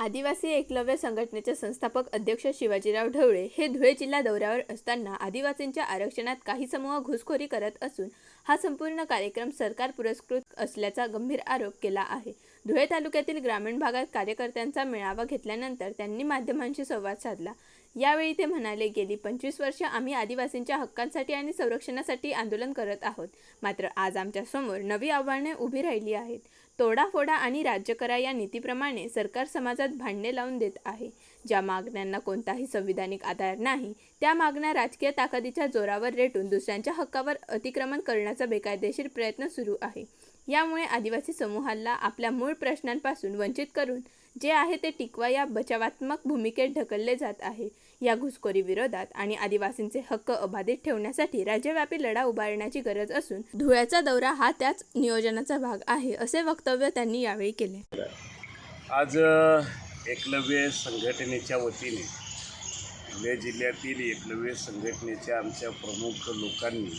आदिवासी एकलव्य संघटनेचे संस्थापक अध्यक्ष शिवाजीराव ढवळे हे धुळे जिल्हा दौऱ्यावर असताना आदिवासींच्या आरक्षणात काही समूह घुसखोरी करत असून हा संपूर्ण कार्यक्रम सरकार पुरस्कृत असल्याचा गंभीर आरोप केला आहे. धुळे तालुक्यातील ग्रामीण भागात कार्यकर्त्यांचा मेळावा घेतल्यानंतर त्यांनी माध्यमांशी संवाद साधला. यावेळी ते म्हणाले गेली पंचवीस वर्ष आम्ही आदिवासींच्या हक्कांसाठी आणि संरक्षणासाठी आंदोलन करत आहोत. मात्र आज आमच्यासमोर नवी आव्हाने उभी राहिली आहेत. तोडाफोडा आणि राज्य करा या नीतीप्रमाणे सरकार समाजात भांडणे लावून देत आहे. ज्या मागण्यांना कोणताही संविधानिक आधार नाही त्या मागण्या राजकीय ताकदीच्या जोरावर रेटून दुसऱ्यांच्या हक्कावर अतिक्रमण करण्याचा बेकायदेशीर प्रयत्न सुरू आहे. यामुळे आदिवासी समूहाला आपल्या मूळ प्रश्नांपासून वंचित करून जे आहे ते टिकवा या बचावात्मक भूमिकेत ढकलले जात आहे. या घुसखोरी विरोधात आणि आदिवासींचे हक्क अबाधित ठेवण्यासाठी राज्यव्यापी लढा उभारण्याची गरज असून धुळ्याचा दौरा हा त्याच नियोजनाचा भाग आहे असे वक्तव्य त्यांनी यावेळी केले. आज एकलव्य संघटनेच्या वतीने धुळे जिल्ह्यातील एकलव्य संघटनेच्या आमच्या प्रमुख लोकांनी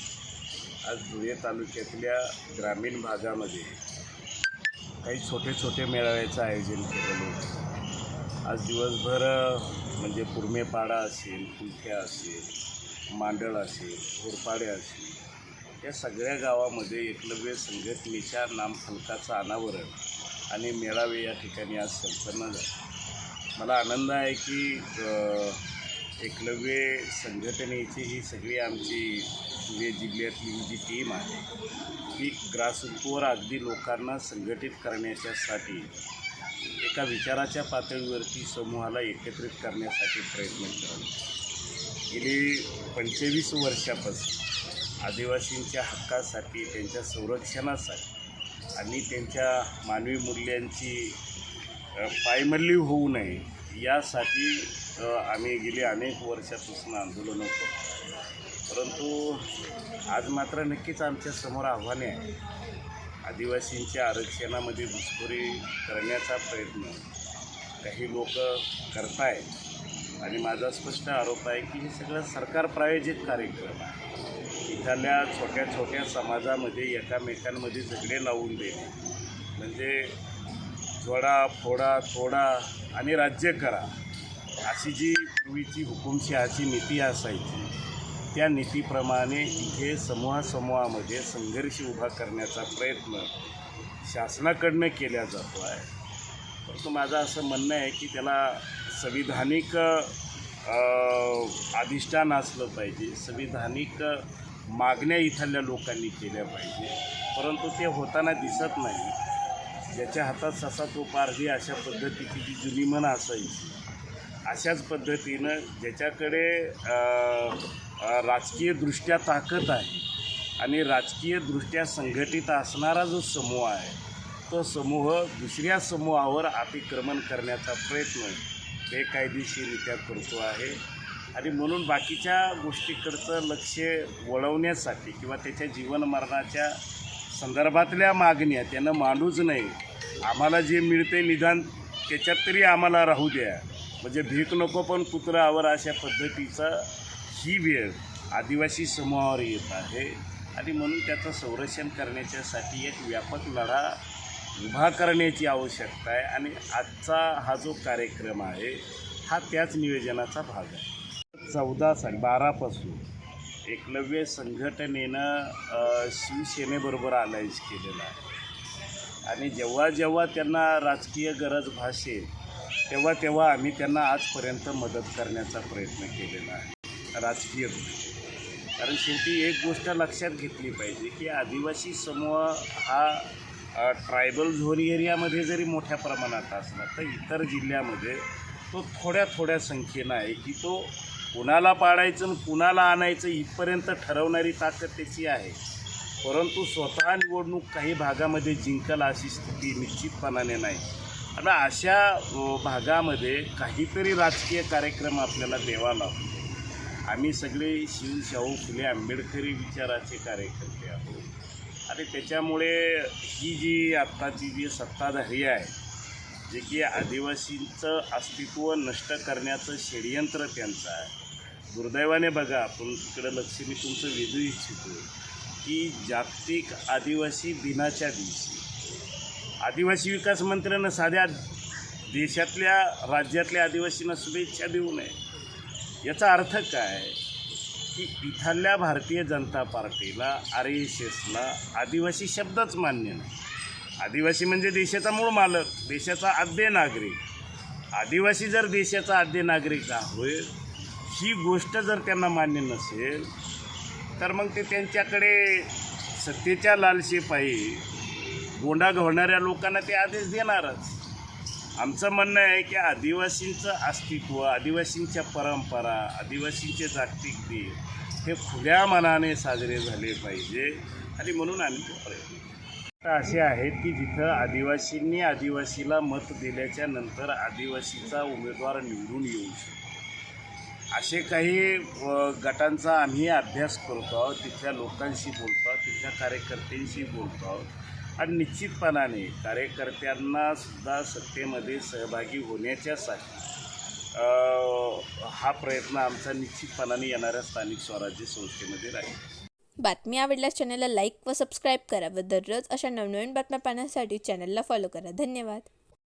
आज धुळे तालुक्यातल्या ग्रामीण भागामध्ये काही छोटे छोटे मेळाव्याचं आयोजन केलेलं होतं. आज दिवसभर म्हणजे कुर्मेपाडा असेल कुलख्या असेल मांडळ असेल घोरपाडे असेल या सगळ्या गावामध्ये एकलव्य संघटनेच्या नामफलकाचं अनावरण आणि मेळावे या ठिकाणी आज संपन्न झाले. मला आनंद आहे की एकलव्य संघटनेची ही सगळी आमची धुळे जिल्ह्यातली ही जी टीम आहे ती ग्रासरूटवर अगदी लोकांना संघटित करण्याच्यासाठी एका विचाराच्या पातळीवरती समूहाला एकत्रित करण्यासाठी प्रयत्न करत गेली पंचवीस वर्षापासून आदिवासींच्या हक्कासाठी त्यांच्या संरक्षणासाठी आणि त्यांच्या मानवी मूल्यांची पायमल्ली होऊ नये यासाठी आम्ही गेली अनेक वर्षापासून आंदोलनं करतो परंतु आज मात्र नक्कीच आमच्यासमोर आव्हाने आहे आदिवासींच्या आरक्षणामध्ये घुसखोरी करण्याचा प्रयत्न काही लोक करतायत. आणि माझा स्पष्ट आरोप आहे की हे सगळं सरकार प्रायोजित कार्यक्रम आहे. इथल्या छोट्या छोट्या समाजामध्ये एकामेकांमध्ये झगडे लावून देणे. म्हणजे जोडा फोडा थोडा आणि राज्य करा अशी जी पूर्वीची हुकुमशहाची नीती असायची त्या नीतीप्रमाणे इथे समूहासमूहामध्ये संघर्ष उभा करण्याचा प्रयत्न शासनाकडनं केला जातो आहे. परंतु माझं असं म्हणणं आहे की त्याला संविधानिक अधिष्ठान असलं पाहिजे संविधानिक मागण्या इथल्या लोकांनी केल्या पाहिजे. परंतु ते होताना दिसत नाही. ज्याच्या हातात ससा तो पारधी अशा पद्धतीची जी जुनी म्हण असायची अशाच पद्धतीनं ज्याच्याकडे राजकीयदृष्ट्या ताकद आहे आणि राजकीयदृष्ट्या संघटित असणारा जो समूह आहे तो समूह दुसऱ्या समूहावर अतिक्रमण करण्याचा प्रयत्न बेकायदेशीरित्या करतो आहे. आणि म्हणून बाकीच्या गोष्टीकडचं लक्ष वळवण्यासाठी किंवा त्याच्या जीवनमरणाच्या संदर्भातल्या मागण्या त्यानं मांडूच नाही आम्हाला जे मिळते निदान त्याच्यात तरी आम्हाला राहू द्या. म्हणजे भीक नको पण कुत्रावर अशा पद्धतीचा ही वेळ आदिवासी समूहावर येत आहे. आणि म्हणून त्याचं संरक्षण करण्याच्यासाठी एक व्यापक लढा उभा करण्याची आवश्यकता आहे. आणि आजचा हा जो कार्यक्रम आहे हा त्याच नियोजनाचा भाग आहे. चौदा साली बारापासून एकलव्य संघटनेनं शिवसेनेबरोबर अलायन्स केलेला आहे. आणि जेव्हा जेव्हा त्यांना राजकीय गरज भासेल तेव्हा तेव्हा आम्ही त्यांना आजपर्यंत मदत करण्याचा प्रयत्न केलेला आहे. राजकीय कारण शेवटी एक गोष्ट लक्षात घेतली पाहिजे की आदिवासी समूह हा ट्रायबल झोन एरियामध्ये जरी मोठ्या प्रमाणात असला तर इतर जिल्ह्यामध्ये तो थोड्या थोड्या संख्येनं आहे की तो कुणाला पाडायचं आणि कुणाला आणायचं इथपर्यंत ठरवणारी ताकद त्याची आहे. परंतु स्वतः निवडणूक काही भागामध्ये जिंकल अशी स्थिती निश्चितपणाने नाही. आणि अशा भागामध्ये काहीतरी राजकीय कार्यक्रम आपल्याला द्यावा लागतो आम्ही सगळे शिव शाहू फुले आंबेडकरी विचाराचे कार्यकर्ते आहोत. आणि त्याच्यामुळे ही जी आत्ताची जी सत्ताधारी आहे जे की आदिवासींचं अस्तित्व नष्ट करण्याचं षडयंत्र त्यांचं आहे. दुर्दैवाने बघा आपण तिकडं लक्ष मी तुमचं वेधू इच्छितो की जागतिक आदिवासी दिनाच्या दिवशी आदिवासी विकास मंत्र्यानं साध्या देशातल्या राज्यातल्या आदिवासींना शुभेच्छा देऊ नये. याचा अर्थ काय? की इथल्या भारतीय जनता पार्टीला आर एस एसला आदिवासी शब्दच मान्य नाही. आदिवासी म्हणजे देशाचा मूळ मालक देशाचा आद्य नागरिक. आदिवासी जर देशाचा आद्य नागरिक होईल ही गोष्ट जर त्यांना मान्य नसेल तर मग ते त्यांच्याकडे सत्तेच्या लालशेपायी गोंडा घडणाऱ्या लोकांना ते आदेश देणारच. आमचं म्हणणं आहे की आदिवासींचं अस्तित्व आदिवासींच्या परंपरा आदिवासींचे जागतिक दिन हे खुल्या मनाने साजरे झाले पाहिजे. आणि म्हणून आम्ही तो प्रयत्न असे आहेत की जिथं आदिवासींनी आदिवासीला मत दिल्याच्या नंतर आदिवासीचा उमेदवार निवडून येऊ शकतो. असे काही गटांचा आम्ही अभ्यास करतो आहोत तिथल्या लोकांशी बोलतो आहोत तिथल्या कार्यकर्त्यांशी बोलतो आहोत. आणि निश्चितपणाने कार्यकर्त्यांना सुद्धा सत्तेमध्ये सहभागी होण्याच्यासाठी हा प्रयत्न आमचा निश्चितपणाने येणाऱ्या स्थानिक स्वराज्य संस्थेमध्ये राहील. बातमी आवडल्यास चॅनलला लाईक व सबस्क्राईब करा व दररोज अशा नवनवीन बातम्या पाहण्यासाठी चॅनलला फॉलो करा. धन्यवाद.